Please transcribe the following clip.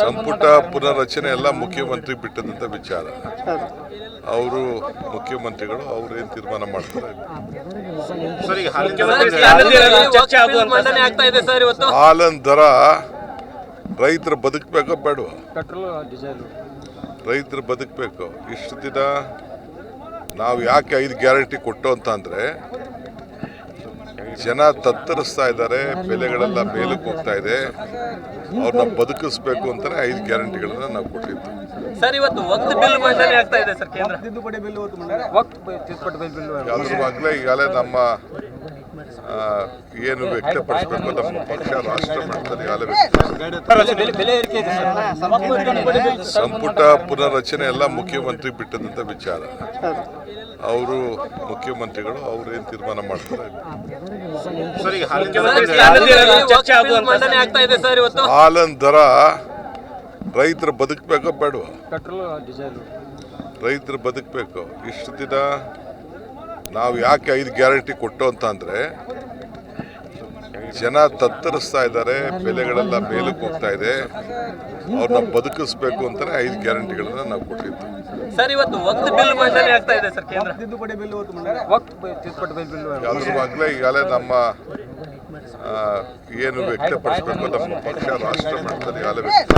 ಸಂಪುಟ ಪುನರ್ರಚನೆ ಎಲ್ಲ ಮುಖ್ಯಮಂತ್ರಿ ಬಿಟ್ಟದಂತ ವಿಚಾರ. ಅವರು ಮುಖ್ಯಮಂತ್ರಿಗಳು ಅವ್ರು ಏನ್ ತೀರ್ಮಾನ ಮಾಡ್ತಾರೆ? ಚರ್ಚೆ ಮಂಡನೆ ಆಗ್ತಾ ಇದೆ ಸರ್ ಇವತ್ತು. ಹಾಲನ್ ದರ ರೈತರು ಬದುಕಬೇಕೋ ಬೇಡುವ? ರೈತರು ಬದುಕಬೇಕು. ಇಷ್ಟು ದಿನ ನಾವು ಯಾಕೆ ಐದು ಗ್ಯಾರಂಟಿ ಕೊಟ್ಟು ಅಂತ ಅಂದ್ರೆ ಜನ ತತ್ತರಿಸ್ತಾ ಇದ್ದಾರೆ ಬೆಲೆಗಳೆಲ್ಲ ಮೇಲಕ್ಕೆ ಹೋಗ್ತಾ ಇದೆ. ಅವ್ರನ್ನ ಬದುಕಿಸ್ಬೇಕು ಅಂತಾನೆ ಐದು ಗ್ಯಾರಂಟಿಗಳನ್ನ ನಾವು ಕೊಟ್ಟಿದ್ದು. ಸರ್ ಇವತ್ತು ಒಂದು ಬಿಲ್ ಮಂಡನೆ ಆಗ್ತಾ ಇದೆ ಸರ್ ಕೇಂದ್ರ. ಅದ್ರ ಬಗ್ಗೆ ಈಗಾಗಲೇ ನಮ್ಮ ಏನು ವ್ಯಕ್ತಪಡಿಸಬೇಕು ನಮ್ಮ ಪಕ್ಷ ರಾಷ್ಟ್ರ ಮಟ್ಟದಲ್ಲಿ ಈಗಾಗಲೇ ವ್ಯಕ್ತ ಸಂಪುಟ ಪುನರ್ರಚನೆ ಎಲ್ಲ ಮುಖ್ಯಮಂತ್ರಿ ಬಿಟ್ಟದಂತ ವಿಚಾರ. ಅವರು ಮುಖ್ಯಮಂತ್ರಿಗಳು ಅವ್ರು ಏನ್ ತೀರ್ಮಾನ ಮಾಡ್ತಾರೆ? ಚರ್ಚೆ ಮಂಡನೆ ಆಗ್ತಾ ಇದೆ ಸರ್ ಇವತ್ತು. ಹಾಲನ್ ದರ ರೈತರು ಬದುಕಬೇಕೋ ಬೇಡ ರೈತರು ಬದುಕಬೇಕು. ಇಷ್ಟು ದಿನ ನಾವು ಯಾಕೆ ಐದು ಗ್ಯಾರಂಟಿ ಕೊಟ್ಟು ಅಂತ ಅಂದ್ರೆ ಜನ ತತ್ತರಿಸ್ತಾ ಇದ್ದಾರೆ ಬೆಲೆಗಳೆಲ್ಲ ಮೇಲಕ್ಕೆ ಹೋಗ್ತಾ ಇದೆ. ಅವ್ರನ್ನ ಬದುಕಿಸ್ಬೇಕು ಅಂತಾನೆ ಐದು ಗ್ಯಾರಂಟಿಗಳನ್ನ ನಾವು ಕೊಟ್ಟಿದ್ದು. ಸರ್ ಇವತ್ತು ಒಂದು ಬಿಲ್ ಮಂಡನೆ ಆಗ್ತಾ ಇದೆ ಸರ್ ಕೇಂದ್ರ. ಅದ್ರ ಬಗ್ಗೆ ಈಗಾಗಲೇ ನಮ್ಮ ಆ, ಏನು ವ್ಯಕ್ತಪಡಿಸಬೇಕು ನಮ್ಮ ಪಕ್ಷ ರಾಷ್ಟ್ರ ಮಟ್ಟದಲ್ಲಿ ಈಗಾಗಲೇ ವ್ಯಕ್ತ